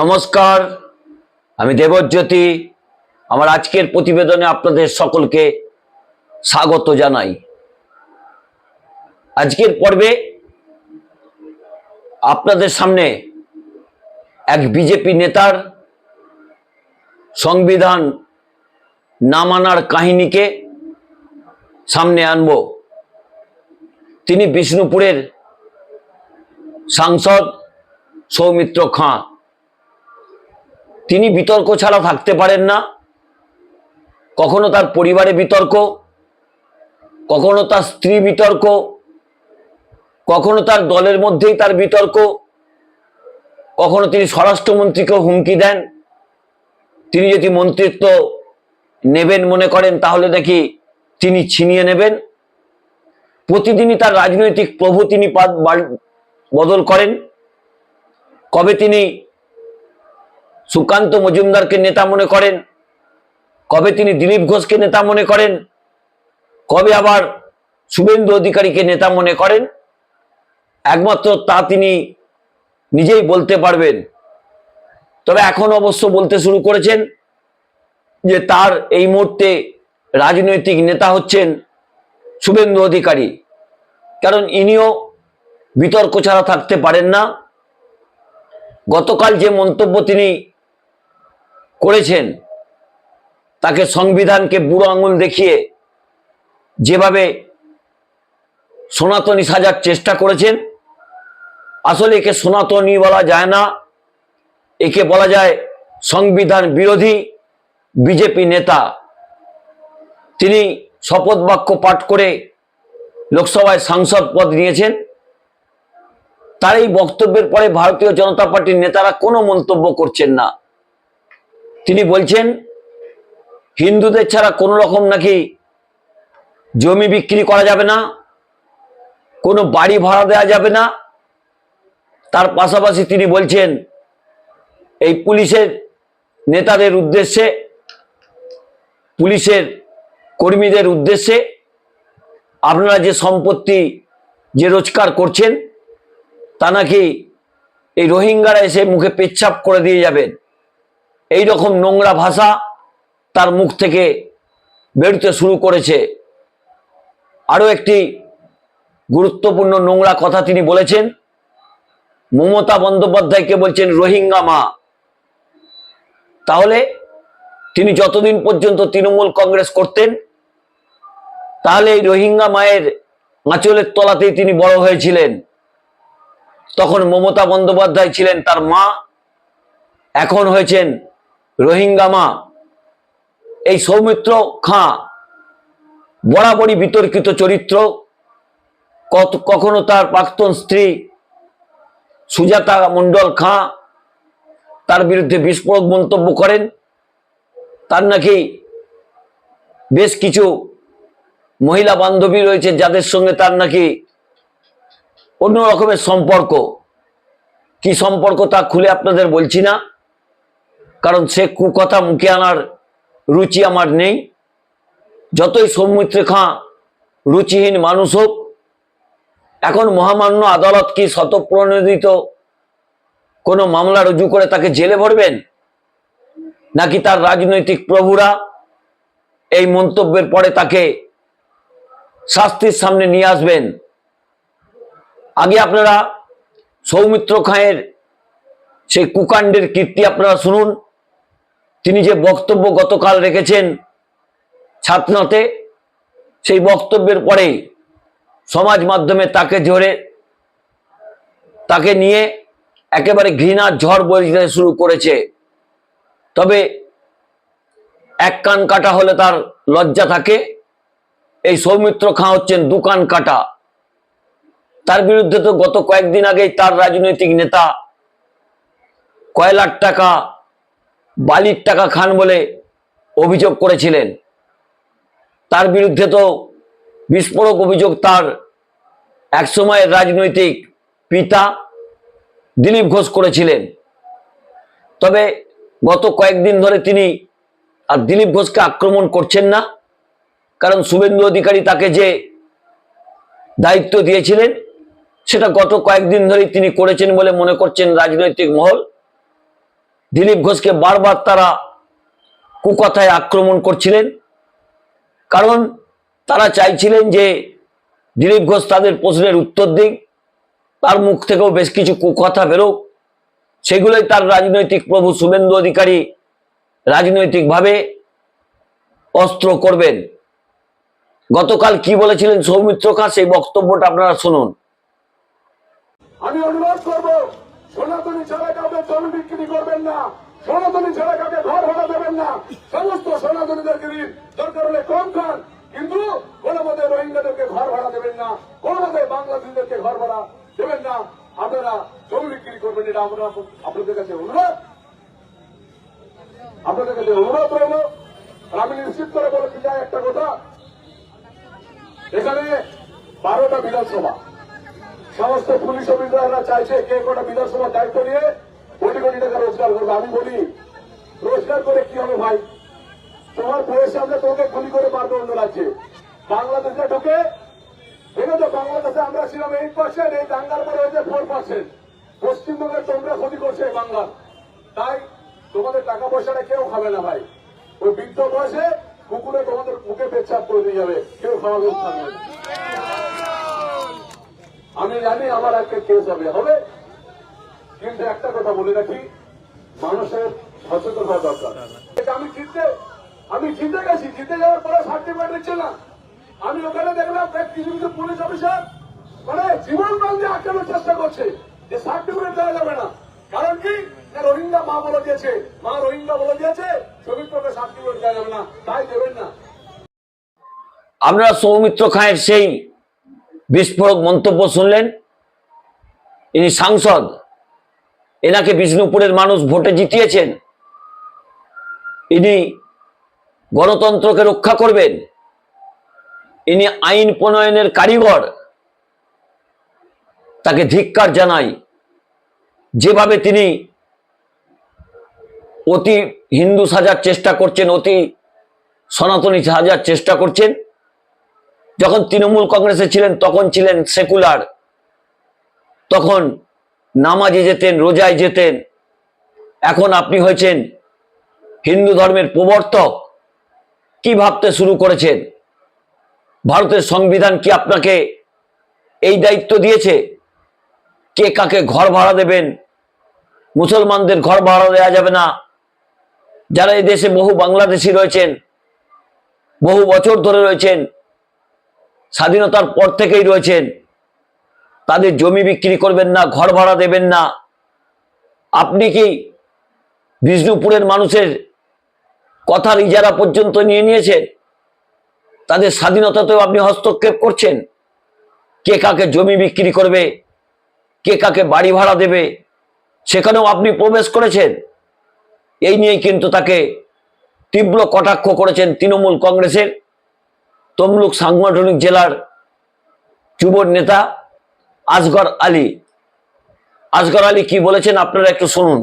নমস্কার, আমি দেবজ্যোতি। আমার আজকের প্রতিবেদনে আপনাদের সকলকে স্বাগত জানাই। আজকের পর্বে আপনাদের সামনে এক বিজেপি নেতার সংবিধান না মানার কাহিনীকে সামনে আনব। তিনি বিষ্ণুপুরের সাংসদ সৌমিত্র খাঁ। তিনি বিতর্ক ছাড়া থাকতে পারেন না। কখনো তার পরিবারে বিতর্ক, কখনো তার স্ত্রী বিতর্ক, কখনো তার দলের মধ্যেই তার বিতর্ক, কখনো তিনি স্বরাষ্ট্রমন্ত্রীকেও হুমকি দেন। তিনি যদি মন্ত্রিত্ব নেবেন মনে করেন, তাহলে দেখি তিনি ছিনিয়ে নেবেন। প্রতিদিনই তার রাজনৈতিক প্রভু তিনি বদল করেন। কবে তিনি সুকান্ত মজুমদারকে নেতা মনে করেন? কবে তিনি দিলীপ ঘোষকে নেতা মনে করেন? কবে আবার শুভেন্দু অধিকারীকে নেতা মনে করেন? একমাত্র তা তিনি নিজেই বলতে পারবেন। তবে এখন অবশ্য বলতে শুরু করেছেন যে তার এই মুহূর্তে রাজনৈতিক নেতা হচ্ছেন শুভেন্দু অধিকারী। কারণ ইনিও বিতর্ক ছাড়া থাকতে পারেন না। গতকাল যে মন্তব্য তিনি করেছেন, তাকে সংবিধানকে বুড়ো আঙুল দেখিয়ে যেভাবে সনাতনী সাজার চেষ্টা করেছেন, আসলে একে সনাতনী বলা যায় না, একে বলা যায় সংবিধান বিরোধী বিজেপি নেতা। তিনি শপথ বাক্য পাঠ করে লোকসভায় সাংসদ পদ নিয়েছেন। তার এই বক্তব্যের পরে ভারতীয় জনতা পার্টির নেতারা কোনো মন্তব্য করছেন না। তিনি বলছেন, হিন্দুদের ছাড়া কোনো রকম নাকি জমি বিক্রি করা যাবে না, কোনো বাড়ি ভাড়া দেওয়া যাবে না। তার পাশাপাশি তিনি বলছেন, এই পুলিশের নেতাদের উদ্দেশ্যে, পুলিশের কর্মীদের উদ্দেশ্যে আপনারা যে সম্পত্তি, যে রোজগার করছেন, তা নাকি এই রোহিঙ্গারা এসে মুখে পেচ্ছাপ করে দিয়ে যাবেন। এই রকম নোংরা ভাষা তার মুখ থেকে বেরোতে শুরু করেছে। আরও একটি গুরুত্বপূর্ণ নোংরা কথা তিনি বলেছেন, মমতা বন্দ্যোপাধ্যায়কে বলছেন রোহিঙ্গা মা। তাহলে তিনি যতদিন পর্যন্ত তৃণমূল কংগ্রেস করতেন, তাহলে এই রোহিঙ্গা মায়ের আঁচলের তলাতেই তিনি বড় হয়েছিলেন। তখন মমতা বন্দ্যোপাধ্যায় ছিলেন তার মা, এখন হয়েছেন রোহিঙ্গা মা, এই সৌমিত্র খাঁ, বরাবরই বিতর্কিত চরিত্র, কত, কখনো তার প্রাক্তন স্ত্রী সুজাতা মণ্ডল খাঁ, তার বিরুদ্ধে বিস্ফোরক মন্তব্য করেন। তার নাকি বেশ কিছু মহিলা বান্ধবী রয়েছে যাদের সঙ্গে তার নাকি অন্য রকমের সম্পর্ক। কি সম্পর্ক তা খুলে আপনাদের বলছি না। কারণ সে কুকথা মুখে আনার রুচি আমার নেই। যতই সৌমিত্র খাঁ রুচিহীন মানুষ হোক, এখন মহামান্য আদালত কি শতপ্রণোদিত কোনো মামলা রুজু করে তাকে জেলে ভরবেন? নাকি তার রাজনৈতিক প্রভুরা এই মন্তব্যের পরে তাকে শাস্তির সামনে নিয়ে আসবেন? আগে আপনারা সৌমিত্র খাঁয়ের সেই কুকাণ্ডের কীর্তি আপনারা শুনুন। তিনি যে বক্তব্য গতকাল রেখেছেন ছাতনাতে, সেই বক্তব্যের পরে সমাজ মাধ্যমে তাকে ধরে, তাকে নিয়ে একেবারে ঘৃণার ঝড় বইতে শুরু করেছে। তবে এক কান কাটা হলে তার লজ্জা থাকে। এই সৌমিত্র খাঁ হচ্ছেন দু কান কাটা। তার বিরুদ্ধে তো গত কয়েকদিন আগেই তার রাজনৈতিক নেতা কয়লার টাকা বালির টাকা খান বলে অভিযোগ করেছিলেন। তার বিরুদ্ধে তো বিস্ফোরক অভিযোগ তার একসময়ের রাজনৈতিক পিতা দিলীপ ঘোষ করেছিলেন। তবে গত কয়েকদিন ধরে তিনি আর দিলীপ ঘোষকে আক্রমণ করছেন না, কারণ শুভেন্দু অধিকারী তাকে যে দায়িত্ব দিয়েছিলেন, সেটা গত কয়েকদিন ধরেই তিনি করেছেন বলে মনে করছেন রাজনৈতিক মহল। দিলীপ ঘোষকে বারবার তারা কুকথায় আক্রমণ করছিলেন। কারণ তারা চাইছিলেন যে দিলীপ ঘোষ তাদের প্রশ্নের উত্তর দিক, তার মুখ থেকেও বেশ কিছু কুকথা বেরোক। সেগুলোই তার রাজনৈতিক প্রভু শুভেন্দু অধিকারী রাজনৈতিকভাবে অস্ত্র করবেন। গতকাল কি বলেছিলেন সৌমিত্র খাঁ সেই বক্তব্যটা আপনারা শুনুন। আমি অনুরোধ করব সনাতনী ছাড়া কাউকে জমি বিক্রি করবেন না। সনাতনী ছাড়া কাউকে ঘর ভাড়া দেবেন না। সমস্ত সনাতনীদেরকে দরকার হলে কম খান। কিন্তু কোনো মতে রোহিঙ্গাদেরকে ঘর ভাড়া দেবেন না। কোনো মতে বাংলাদেশিদেরকে ঘর ভাড়া দেবেন না। আপনারা জমি বিক্রি করবেন, এটা আমরা আপনাদের কাছে অনুরোধ। আপনাদের কাছে অনুরোধ রইল। আমি নিশ্চিত করে বলতে চাই একটা কথা। এখানে বারোটা বিধানসভা। সমস্ত পুলিশ অফিসাররা চাইছে কে কটা বিধানসভার দায়িত্ব নিয়ে কোটি কোটি টাকা রোজগার করবে। আমি বলি, রোজগার করে কি হবে ভাই? তোমার বইয়ের সামনে তোমাকে গুলি করে মারবে অন্য রাজ্যে। বাংলাদেশে ঢুকে, দেখেছ, বাংলাদেশে আমরা ছিলাম এইট পার্সেন্ট এই দাঙ্গার পরে হয়েছে ফোর পার্সেন্ট পশ্চিমবঙ্গে তোমরা ক্ষতি করছে এই বাংলার। তাই তোমাদের টাকা পয়সাটা কেউ খাবে না ভাই। ওই বৃদ্ধ বয়সে কুকুরে তোমাদের মুখে পেচ্ছাপ করে দিয়ে যাবে। কেউ খাওয়ার লোক থাকবে। আমি জানি আমার একটা কেস হবে। হবে? কিন্তু একটা কথা বলে রাখি, মানুষের সচেতন হওয়া দরকার। আমি জিততে আমি জিতে গেছি। জিতে যাওয়ার পরে সার্টিফিকেট দিচ্ছে না আমি ওখানে দেখলাম কিছু কিছু পুলিশ অফিসার মানে জীবন দিয়ে আটকানোর চেষ্টা করছে। যে সার্টিফিকেট দেওয়া যাবে না। কারণ কি? রোহিঙ্গা মা বলে দিয়েছে। মা রোহিঙ্গা বলে দিয়েছে শ্রমিককে সার্টিফিকেট দেওয়া যাবে না। তাই দেবেন না। আমরা সৌমিত্র খাঁয়ের সেই বিস্ফোরক মন্তব্য শুনলেন? ইনি সাংসদ। এনাকে বিষ্ণুপুরের মানুষ ভোটে জিতিয়েছেন। ইনি গণতন্ত্রকে রক্ষা করবেন। ইনি আইন প্রণয়নের কারিগর। তাকে ধিক্কার জানাই। যেভাবে তিনি অতি হিন্দু সাজার চেষ্টা করছেন, অতি সনাতনী সাজার চেষ্টা করছেন যখন তৃণমূল কংগ্রেসে ছিলেন, তখন ছিলেন সেকুলার। তখন নামাজে যেতেন, রোজায় যেতেন। এখন আপনি হয়েছেন হিন্দু ধর্মের প্রবর্তক। কি ভাবতে শুরু করেছেন? ভারতের সংবিধান কি আপনাকে এই দায়িত্ব দিয়েছে? কে কাকে ঘর ভাড়া দেবেন? মুসলমানদের ঘর ভাড়া দেওয়া যাবে না। যারা এই দেশে বহু বাংলাদেশি রয়েছেন, বহু বছর ধরে রয়েছেন স্বাধীনতার পর থেকেই রয়েছেন। তাদের জমি বিক্রি করবেন না, ঘর ভাড়া দেবেন না। আপনি কি বিষ্ণুপুরের মানুষের কথার ইজারা পর্যন্ত নিয়ে নিয়েছেন? তাদের স্বাধীনতাতেও আপনি হস্তক্ষেপ করছেন? কে কাকে জমি বিক্রি করবে? কে কাকে বাড়ি ভাড়া দেবে? সেখানেও আপনি প্রবেশ করেছেন। এই নিয়েই কিন্তু তাকে তীব্র কটাক্ষ করেছেন তৃণমূল কংগ্রেসের। তমলুক সাংগঠনিক জেলার যুব নেতা আসগর আলী। আসগর আলী কি বলেছেন আপনারা একটু শুনুন।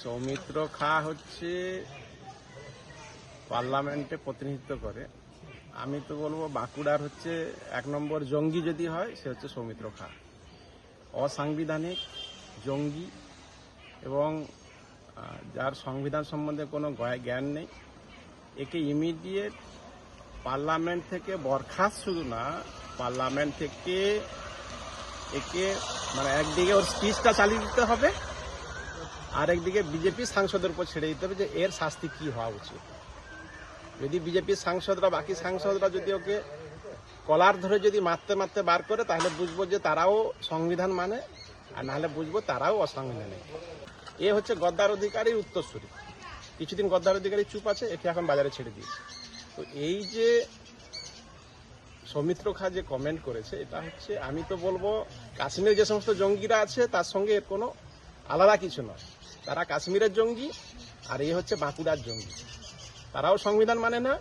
সৌমিত্র খা হচ্ছে পার্লামেন্টে প্রতিনিধিত্ব করে। আমি তো বলব বাঁকুড়ার হচ্ছে এক নম্বর জঙ্গি যদি হয়, সে হচ্ছে সৌমিত্র খা। অসাংবিধানিক জঙ্গি এবং যার সংবিধান সম্বন্ধে কোনো জ্ঞান নেই। একে ইমিডিয়েট পার্লামেন্ট থেকে বরখাস্ত শুধু না পার্লামেন্ট থেকে একে মানে একদিকে ওর স্পিচটা চালিয়ে দিতে হবে আর একদিকে বিজেপি সাংসদের উপর ছেড়ে দিতে হবে যে এর শাস্তি কি হওয়া উচিত। যদি বিজেপির সাংসদরা, বাকি সাংসদরা যদি ওকে কলার ধরে যদি মারতে মারতে বার করে, তাহলে বুঝব যে তারাও সংবিধান মানে আর নাহলে বুঝব তারাও অসাংবিধানিক। এ হচ্ছে গদ্দার অধিকারীর উত্তরসূরি। কিছুদিন গদ্দার অধিকারী চুপ আছে, একে এখন বাজারে ছেড়ে দিয়েছে। তো এই যে সৌমিত্র খা যে কমেন্ট করেছে, এটা হচ্ছে, আমি তো বলব কাশ্মীরে যে সমস্ত জঙ্গিরা আছে, তার সঙ্গে এর কোনো আলাদা কিছু নয়। তারা কাশ্মীরের জঙ্গি, আর এ হচ্ছে বাঁকুড়ার জঙ্গি। তারাও সংবিধান মানে না,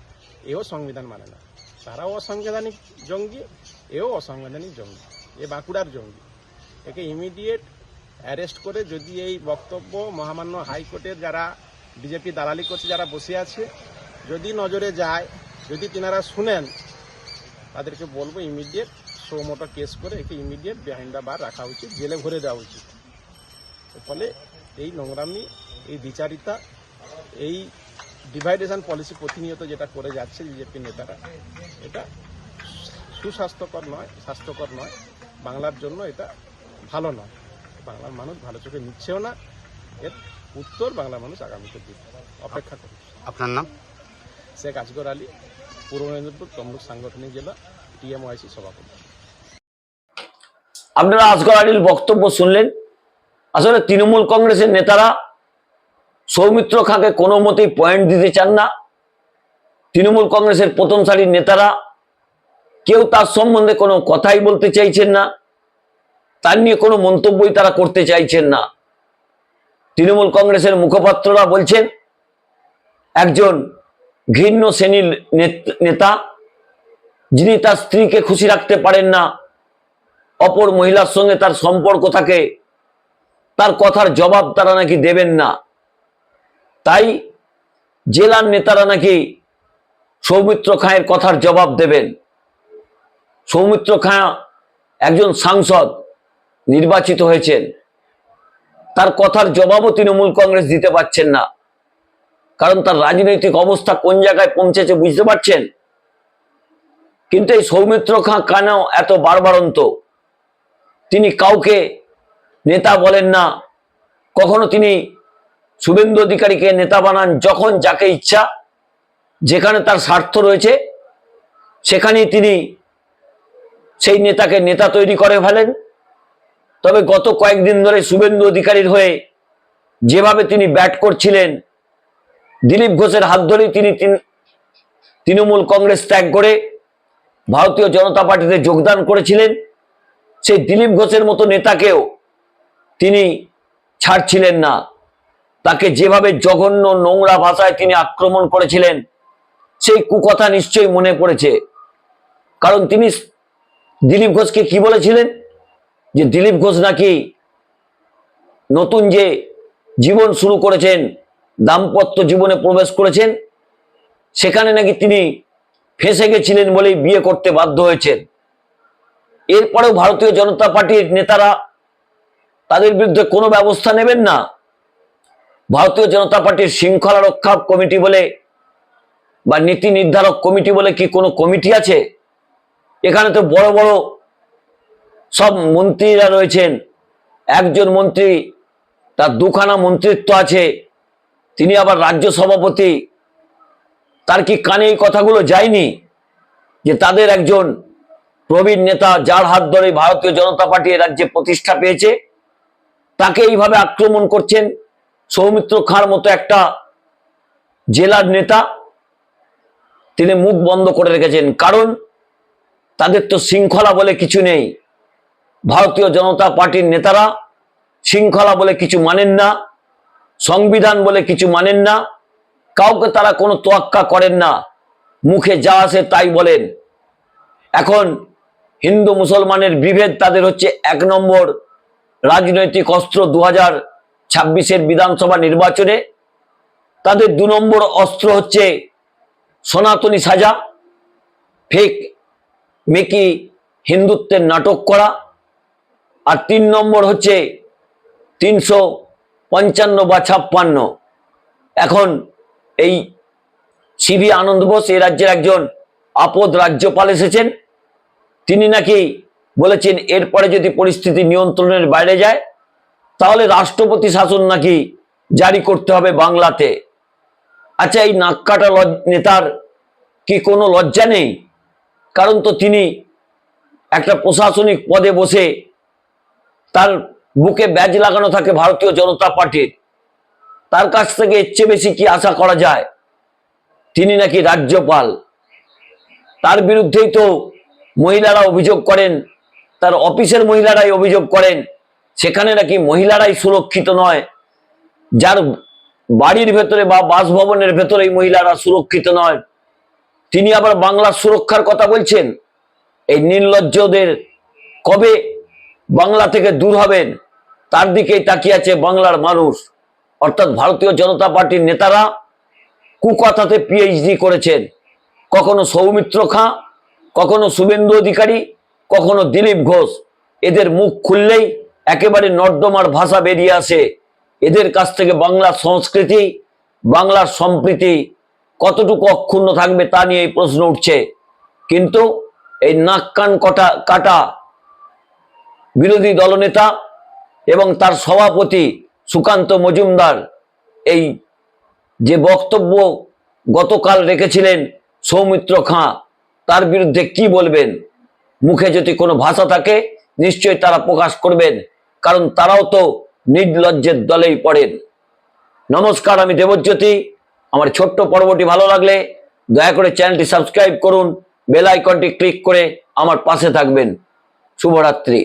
এও সংবিধান মানে না। তারাও অসাংবিধানিক জঙ্গি, এও অসাংবিধানিক জঙ্গি। এ বাঁকুড়ার জঙ্গি। একে ইমিডিয়েট অ্যারেস্ট করে যদি এই বক্তব্য মহামান্য হাইকোর্টের যারা বিজেপি দালালি করছে, যারা বসে আছে, যদি নজরে যায়, যদি তিনারা শুনেন, তাদেরকে বলব ইমিডিয়েট সোমোটো কেস করে একে ইমিডিয়েট বিহাইন্ড দ্য বার রাখা উচিত, জেলে ভরে দেওয়া উচিত। ফলে এই নোংরামি, এই বিচারিতা, এই ডিভাইডেশন পলিসি প্রতিনিয়ত যেটা করে যাচ্ছে বিজেপি নেতারা, এটা সুস্বাস্থ্যকর নয়, স্বাস্থ্যকর নয়, বাংলার জন্য এটা ভালো নয়। বাংলার মানুষ ভালো চোখে নিচ্ছেও না, এর উত্তর বাংলার মানুষ আগামীতে দিবে। অপেক্ষা করুন। আপনার নাম? শেখ আজগর আলী পূর্ব মেদিনীপুর তমলুক সাংগঠনিক জেলা টিএমওয়াইসি সভাপতি। আপনারা আসগর আলীর বক্তব্য শুনলেন। আসলে তৃণমূল কংগ্রেসের নেতারা সৌমিত্র খাঁকে কোনো মতেই পয়েন্ট দিতে চান না। তৃণমূল কংগ্রেসের প্রথম সারির নেতারা কেউ তার সম্বন্ধে কোনো কথাই বলতে চাইছেন না। তার নিয়ে কোনো মন্তব্যই তারা করতে চাইছেন না। তৃণমূল কংগ্রেসের মুখপাত্ররা বলছেন, একজন ঘৃণ্য শ্রেণির নেত- যিনি তার স্ত্রীকে খুশি রাখতে পারেন না, অপর মহিলার সঙ্গে তার সম্পর্ক থাকে, তার কথার জবাব তারা নাকি দেবেন না। তাই জেলার নেতারা নাকি সৌমিত্র খাঁয়ের কথার জবাব দেবেন। সৌমিত্র খাঁ একজন সাংসদ, নির্বাচিত হয়েছেন। তার কথার জবাবও তৃণমূল কংগ্রেস দিতে পারছেন না। কারণ তার রাজনৈতিক অবস্থা কোন জায়গায় পৌঁছেছে বুঝতে পারছেন? কিন্তু এই সৌমিত্র খাঁ কেন এত বারবারন্ত। তিনি কাউকে নেতা বলেন না। কখনো তিনি শুভেন্দু অধিকারীকে নেতা বানান যখন যাকে ইচ্ছা, যেখানে তার স্বার্থ রয়েছে, সেখানেই তিনি সেই নেতাকে নেতা তৈরি করে ফেলেন। তবে গত কয়েকদিন ধরে শুভেন্দু অধিকারীর হয়ে যেভাবে তিনি ব্যাট করছিলেন, দিলীপ ঘোষের হাত ধরেই তিনি তৃণমূল কংগ্রেস ত্যাগ করে ভারতীয় জনতা পার্টিতে যোগদান করেছিলেন। সেই দিলীপ ঘোষের মতো নেতাকেও তিনি ছাড়ছিলেন না। তাকে যেভাবে জঘন্য নোংরা ভাষায় তিনি আক্রমণ করেছিলেন, সেই কুকথা নিশ্চয়ই মনে পড়েছে। কারণ তিনি দিলীপ ঘোষকে কি বলেছিলেন? যে দিলীপ ঘোষ নাকি নতুন যে জীবন শুরু করেছেন, দাম্পত্য জীবনে প্রবেশ করেছেন, সেখানে নাকি তিনি ফেঁসে গেছিলেন বলেই বিয়ে করতে বাধ্য হয়েছেন। এরপরেও ভারতীয় জনতা পার্টির নেতারা তাদের বিরুদ্ধে কোনো ব্যবস্থা নেবেন না। ভারতীয় জনতা পার্টির শৃঙ্খলা রক্ষা কমিটি বলে বা নীতি নির্ধারক কমিটি বলে কি কোনো কমিটি আছে? এখানে তো বড় বড় সব মন্ত্রীরা রয়েছেন। একজন মন্ত্রী, তার দুখানা মন্ত্রিত্ব আছে, তিনি আবার রাজ্য সভাপতি। তার কি কানে এই কথাগুলো যায়নি যে তাদের একজন প্রবীণ নেতা যার হাত ধরে ভারতীয় জনতা পার্টি রাজ্যে প্রতিষ্ঠা পেয়েছে? তাকে এইভাবে আক্রমণ করছেন? সৌমিত্র খাঁর মতো একটা জেলার নেতা, তিনি মুখ বন্ধ করে রেখেছেন। কারণ তাদের তো শৃঙ্খলা বলে কিছু নেই। ভারতীয় জনতা পার্টির নেতারা শৃঙ্খলা বলে কিছু মানেন না, সংবিধান বলে কিছু মানেন না, কাউকে তারা কোনো তোয়াক্কা করেন না, মুখে যা আসে তাই বলেন। এখন হিন্দু মুসলমানের বিভেদ তাদের হচ্ছে এক নম্বর রাজনৈতিক অস্ত্র দু হাজার ছাব্বিশের বিধানসভা নির্বাচনে। তাদের দু নম্বর অস্ত্র হচ্ছে সনাতনী সাজা ফেক মেকি হিন্দুত্বের নাটক করা। আর তিন নম্বর হচ্ছে তিনশো পঞ্চান্ন বা ছাপ্পান্ন। এখন এই সিভি আনন্দ বোস এই রাজ্যের একজন আপদ রাজ্যপাল এসেছেন। তিনি নাকি বলেছেন, এরপরে যদি পরিস্থিতি নিয়ন্ত্রণের বাইরে যায়, তাহলে রাষ্ট্রপতি শাসন নাকি জারি করতে হবে বাংলাতে। আচ্ছা এই নাক্কাটা নেতার কি কোনো লজ্জা নেই? কারণ তো তিনি একটা প্রশাসনিক পদে বসে তার বুকে ব্যাজ লাগানো থাকে ভারতীয় জনতা পার্টির। তার কাছ থেকে এর চেয়ে বেশি কি আশা করা যায়? তিনি নাকি রাজ্যপাল। তার বিরুদ্ধেই তো মহিলারা অভিযোগ করেন, তার অফিসের মহিলারাই অভিযোগ করেন, সেখানে নাকি মহিলারাই সুরক্ষিত নয়। যার বাড়ির ভেতরে বা বাসভবনের ভেতরে মহিলারা সুরক্ষিত নয়। তিনি আবার বাংলার সুরক্ষার কথা বলছেন? এই নির্লজ্জদের কবে বাংলা থেকে দূর হবেন, তার দিকেই তাকিয়ে আছে বাংলার মানুষ। অর্থাৎ ভারতীয় জনতা পার্টির নেতারা কুকথাতে পিএইচডি করেছেন। কখনো সৌমিত্র খাঁ, কখনো শুভেন্দু অধিকারী, কখনো দিলীপ ঘোষ। এদের মুখ খুললেই একেবারে নর্দমার ভাষা বেরিয়ে আসে। এদের কাছ থেকে বাংলার সংস্কৃতি, বাংলার সম্প্রীতি কতটুকু অক্ষুণ্ণ থাকবে তা নিয়ে এই প্রশ্ন উঠছে। কিন্তু এই নাক কান কটা কাটা বিরোধী দলনেতা এবং তার সভাপতি সুকান্ত মজুমদার এই যে বক্তব্য গতকাল রেখেছিলেন সৌমিত্র খাঁ, তার বিরুদ্ধে কি বলবেন? মুখে যদি কোনো ভাষা থাকে, নিশ্চয়ই তারা প্রকাশ করবেন, কারণ তারাও তো নির্লজ্জের দলেই পড়েন। নমস্কার, আমি দেবজ্যোতি। আমার ছোট্ট পর্বটি ভালো লাগলে দয়া করে চ্যানেলটি সাবস্ক্রাইব করুন, বেল আইকনটি ক্লিক করে আমার পাশে থাকবেন। শুভরাত্রি।